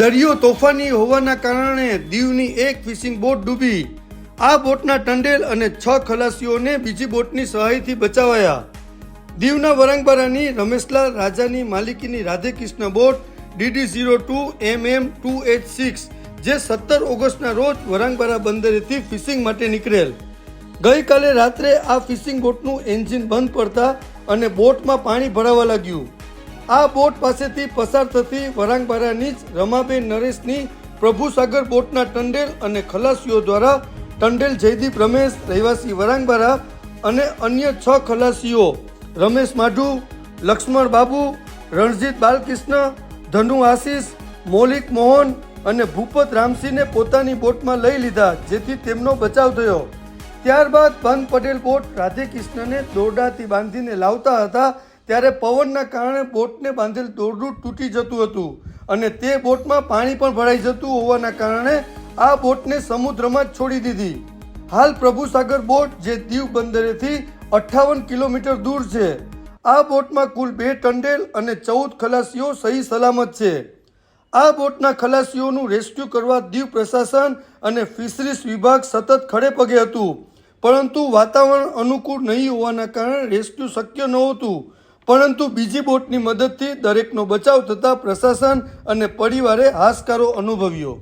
દરિયો તોફાની હોવાના કારણે દીવની એક ફિશિંગ બોટ ડૂબી. આ બોટના ટંડેલ અને છ ખલાસીઓને બીજી બોટની સહાયથી બચાવાયા. દીવના વરંગબારાની રમેશલાલ રાજાની માલિકીની Radhekrishna boat DD zero two M M two H six, જે સત્તર ઓગસ્ટના રોજ વરાંગબારા બંદરેથી ફિશિંગ માટે નીકળેલ. ગઈકાલે રાત્રે આ ફિશિંગ બોટનું એન્જિન બંધ પડતા અને બોટમાં પાણી ભરાવા લાગ્યું. આ બોટ પાસેથી પસાર થતી વરાંગબારાની જ રમાબેન નરેશની પ્રભુસાગર બોટના ટંડેલ અને ખલાસીઓ દ્વારા ટંડેલ જયદીપ રમેશ, રહેવાસી વરાંગબારા અને અન્ય છ ખલાસીઓ રમેશ માઢુ, લક્ષ્મણ બાબુ, રણજીત બાલકૃષ્ણ, ધનુ આશીષ, મૌલિક મોહન અને ભૂપત રામસિંહને પોતાની બોટમાં લઈ લીધા, જેથી તેમનો બચાવ થયો. ત્યારબાદ બંધ પટેલ બોટ રાધેકૃષ્ણને દોરડાથી બાંધીને લાવતા હતા ત્યારે પવનના કારણે બોટને બાંધેલ દોરડું તૂટી જતું હતું અને તે બોટમાં પાણી પણ ભરાઈ જતું હોવાના કારણે આ બોટને સમુદ્રમાં જ છોડી દીધી. હાલ પ્રભુસાગર બોટ, જે દીવ બંદરેથી અઠ્ઠાવન કિલોમીટર દૂર છે, આ બોટમાં કુલ બે ટંડેલ અને ચૌદ ખલાસીઓ સહી સલામત છે. આ બોટના ખલાસીઓનું રેસ્ક્યુ કરવા દીવ પ્રશાસન અને ફિશરીઝ વિભાગ સતત ખડે પગે હતું. પરંતુ વાતાવરણ અનુકૂળ નહીં હોવાના કારણે રેસ્ક્યુ શક્ય નહોતું. પરંતુ બીજી બોટની મદદથી દરેકનો બચાવ થતાં પ્રશાસન અને પરિવારે હાશકારો અનુભવ્યો.